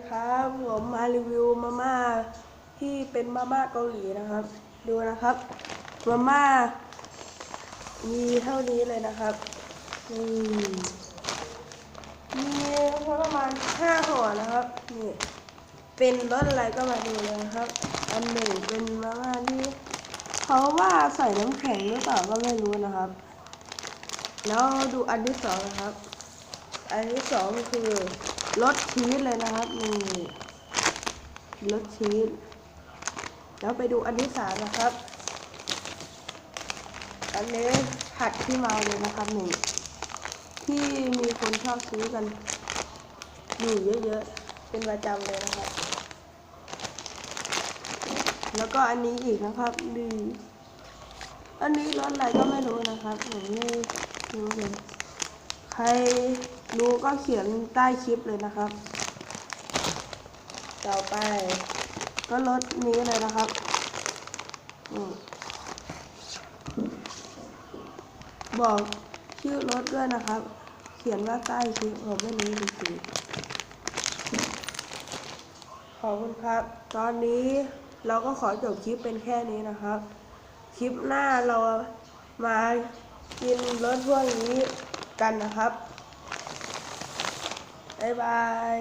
ดีครับผมมารีวิวมาม่าที่เป็นมาม่าเกาหลีนะครับ ดูนะครับมาม่ามีเท่านี้เลยนะครับนี่มีประมาณห้าห่อนะครับนี่เป็นรสอะไรก็มาดูเลยนะครับ อันหนึ่งเป็นมาม่าที่เขาว่าใส่น้ำแข็งหรือเปล่าก็ไม่รู้นะครับ แล้วดูอันที่สองนะครับ อันที่สองคือ รสชีสเลยนะครับนี่รสชีสแล้วไปดูอันที่สามนะครับ อันนี้ผัดที่เมาเลยนะครับหนึ่งที่มีคนชอบซื้อกันอยู่เยอะๆ เป็นประจำเลยนะครับ แล้วก็อันนี้อีกนะครับดีอันนี้รสอะไรก็ไม่รู้นะครับผมไม่รู้เลยใคร รู้ก็เขียนใต้คลิปเลยนะครับ ต่อไป ก็รถนี้เลยนะครับอบอกชื่อรถด้วยนะครับ เขียนว่าใต้คลิปผมไม่รู้จริงๆขอบคุณครับ ตอนนี้เราก็ขอจบคลิปเป็นแค่นี้นะครับ คลิปหน้าเรามากินรถพวกนี้กันนะครับ บ๊ายบาย